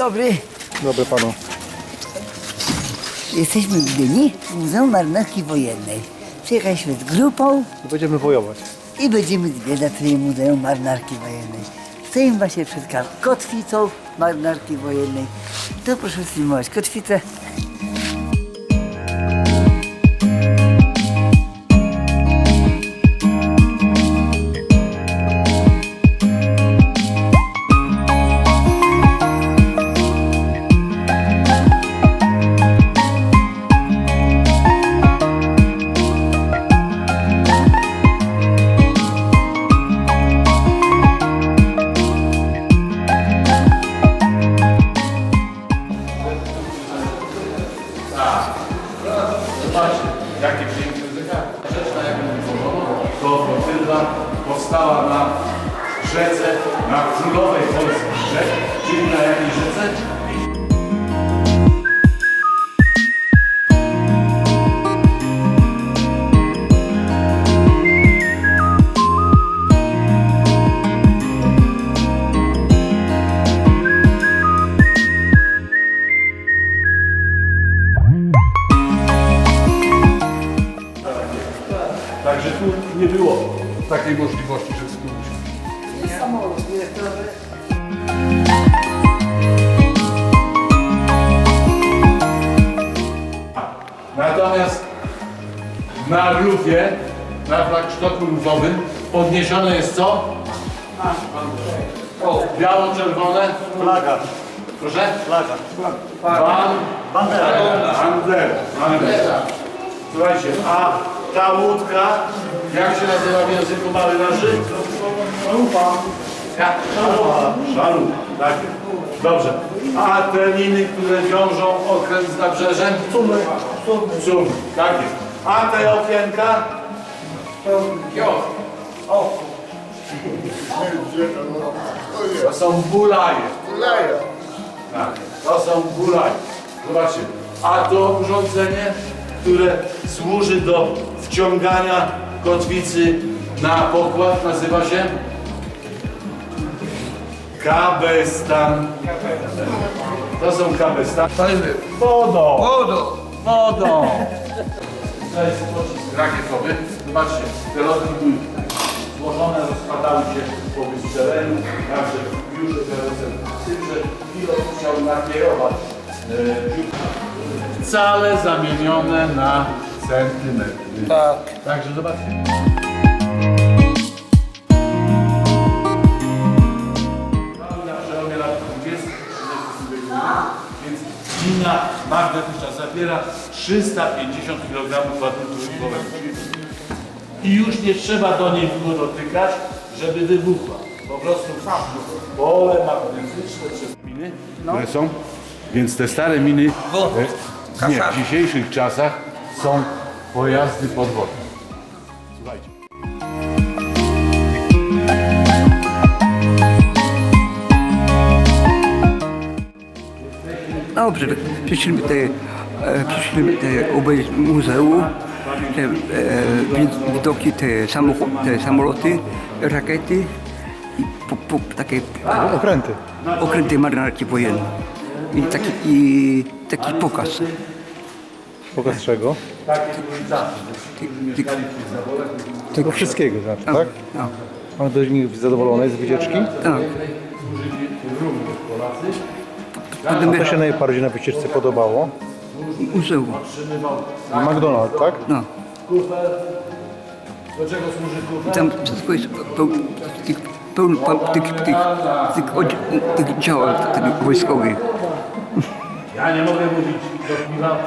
dobry. Dobry panu. Jesteśmy w Gdyni, w Muzeum Marynarki Wojennej. Przyjechaliśmy z grupą Będziemy wojować. i będziemy zwiedzać sobie Muzeum Marynarki Wojennej. Stoimy właśnie przed kotwicą Marynarki Wojennej. To proszę filmować kotwicę. Królowej polskich rzek, czyli na jakiej rzece? Także tu nie było takiej możliwości, żeby usiąść. Natomiast na rufie, na flagsztoku rufowym podniesione jest co? O, biało-czerwone. Flaga. Proszę? Flaga. Ban, Bandera. Bandera. Bandera. Słuchajcie, a ta łódka, jak się nazywa w języku marynarzy? Szalupa. Szalupa. Szalupa, tak. Dobrze. A te liny, które wiążą okręt z nabrzeżem? Cumy. Cumy, tak jest. A te okienka? To są bulaje. Tak, to są bulaje. Zobaczcie. A to urządzenie, które służy do wciągania kotwicy na pokład, nazywa się kabestan. To są kabestan. Wodą. Wodą. Wodą. To jest pocisk rakietowy. Zobaczcie, te lotki były złożone, rozpadały się po wystrzeleniu, także już teraz z tym, że pilot chciał nakierować e. Wcale zamienione na centymetry. Tak. Także zobaczcie. Zawiera 350 kg ładunku rybowego. I już nie trzeba do niej było dotykać, żeby wybuchła. Po prostu pole magnetyczne przez miny, które są. Więc te stare miny e, nie, w dzisiejszych czasach są pojazdy podwodne. Słuchajcie. No, przy- przyszliśmy tutaj, przyszliśmy tutaj obejrzeć muzeum, te e, wid- widoki, te, samochod, te samoloty, rakiety i po, po, takie Okręty. okręty marynarki wojennej. I taki, i taki pokaz. Pokaz czego? Ty- Tego wszystkiego znaczy, tak? No, Pan do nich zadowolony z wycieczki? tak. A co się najbardziej na wycieczce podobało? Muzeum. McDonald's, tak? No. Do czego służy tam wszystko jest tych, pełno tych, tych, tych, tych działach tych wojskowych. Ja nie mogę mówić do piwa,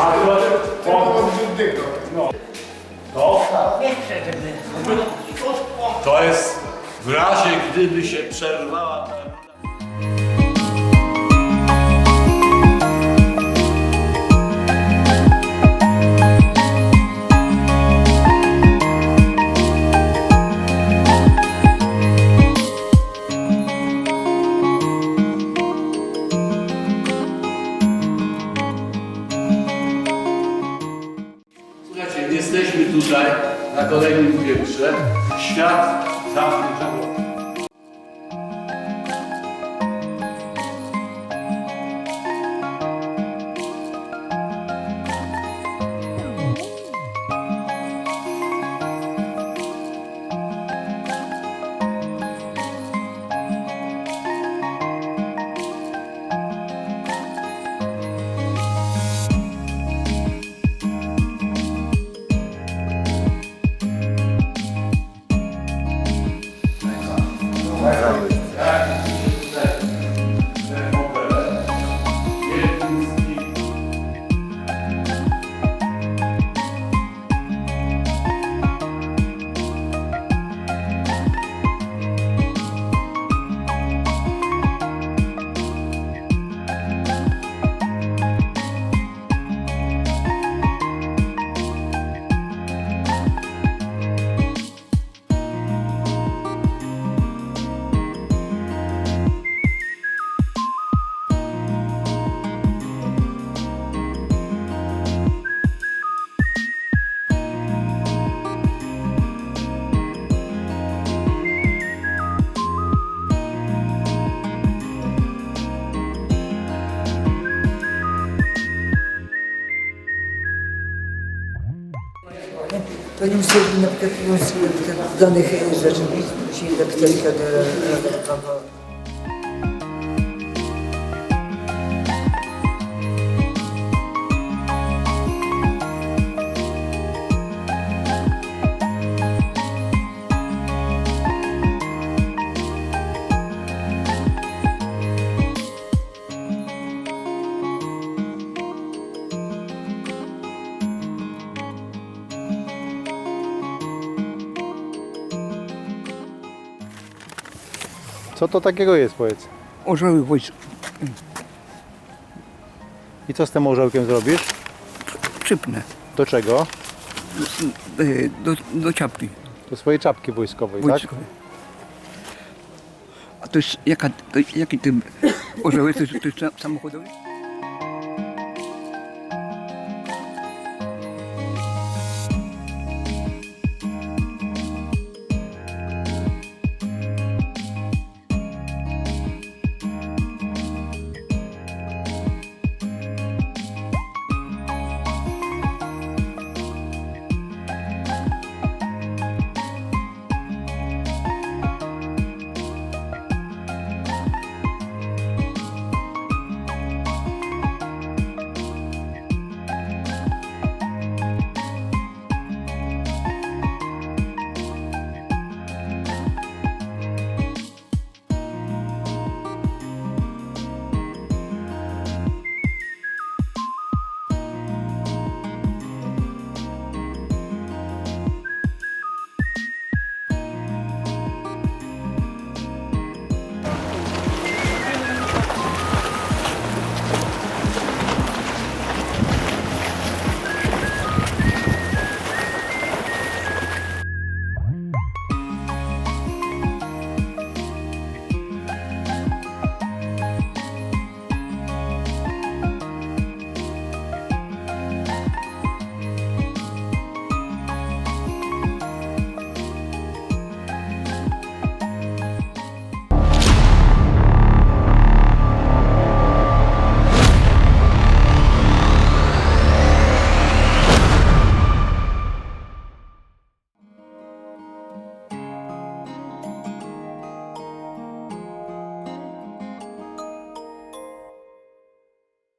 A to, o, od żółtego. to, to jest w razie, gdyby się przerwała tutaj na kolejnym piętrze. Świat zamknięty. To nie musi na przykład danych e, rzeczy, musi napisać do Co to takiego jest, powiedz? Orzeły wojsk. I co z tym orzełkiem zrobisz? Przypnę. Do czego? E, Do, do czapki Do swojej czapki wojskowej, tak? wojskowej. A to jest jaka, to, jaki ty orzeł jest? To jest, to jest samochodowy?